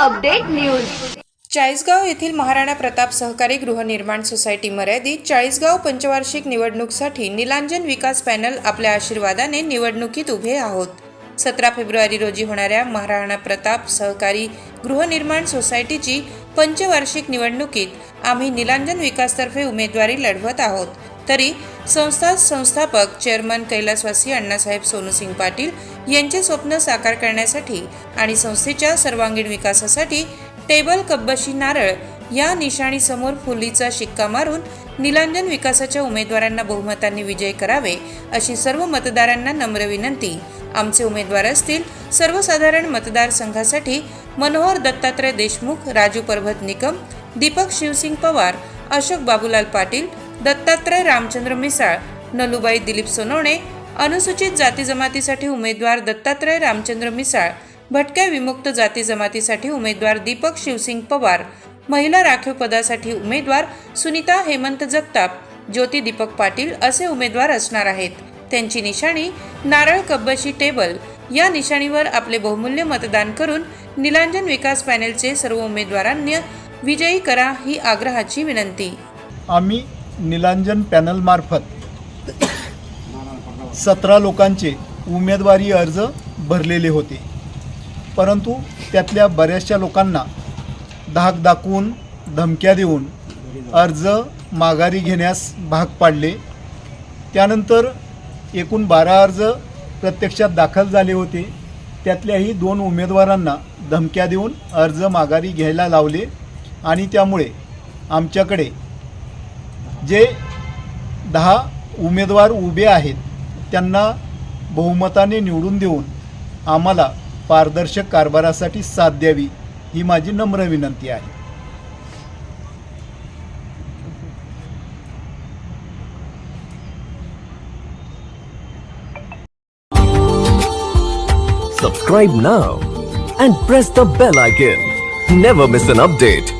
Update news. Chalisgaon येथील महाराणा प्रताप सहकारी गृहनिर्माण सोसायटी मर्यादित चाळीसगाव पंचवार्षिक निवडणूकसाठी निलांजन विकास पॅनल आपल्या आशीर्वादाने निवडणुकीत उभे आहोत. सतरा फेब्रुवारी रोजी होणाऱ्या महाराणा प्रताप सहकारी गृहनिर्माण सोसायटीची पंचवार्षिक निवडणुकीत आम्ही निलांजन विकासतर्फे उमेदवारी लढवत आहोत. तरी संस्था संस्थापक चेअरमन कैलासवासी अण्णासाहेब सोनूसिंग पाटील यांचे स्वप्न साकार करण्यासाठी आणि संस्थेच्या सर्वांगीण विकासासाठी टेबल कब्बशी नारळ या निशाणीसमोर फुलीचा शिक्का मारून निलांजन विकासाच्या उमेदवारांना बहुमतांनी विजय करावे अशी सर्व मतदारांना नम्र विनंती. आमचे उमेदवार असतील सर्वसाधारण मतदारसंघासाठी मनोहर दत्तात्रय देशमुख राजू परभत निकम दीपक शिवसिंग पवार अशोक बाबूलाल पाटील दत्तात्रय रामचंद्र मिसाळ नलुबाई दिलीप सोनवणे अनुसूचित जाती जमातीसाठी उमेदवार दत्तात्रय रामचंद्र मिसाळ भटक्या विमुक्त जाती जमातीसाठी उमेदवार दीपक शिवसिंग पवार महिला राखीव पदासाठी उमेदवार सुनीता हेमंत जगताप ज्योती दीपक पाटील असे उमेदवार असणार आहेत. त्यांची निशाणी नारळ कब्बशी टेबल. या निशाणीवर आपले बहुमूल्य मतदान करून निलांजन विकास पॅनेलचे सर्व उमेदवारांनी विजयी करा ही आग्रहाची विनंती. आम्ही निलांजन पॅनलमार्फत सतरा लोकांचे उमेदवारी अर्ज भरलेले होते. परंतु त्यातल्या बऱ्याचशा लोकांना धाक दाखवून धमक्या देऊन अर्ज माघारी घेण्यास भाग पाडले. त्यानंतर एकूण बारा अर्ज प्रत्यक्षात दाखल झाले होते. त्यातल्याही दोन उमेदवारांना धमक्या देऊन अर्ज माघारी घ्यायला लावले आणि त्यामुळे आमच्याकडे जे दहा उमेदवार उभे आहेत त्यांना बहुमताने निवडून देऊन आम्हाला पारदर्शक कारभारासाठी साथ द्यावी ही माझी नम्र विनंती आहे Subscribe now and press the bell icon. Never miss an update.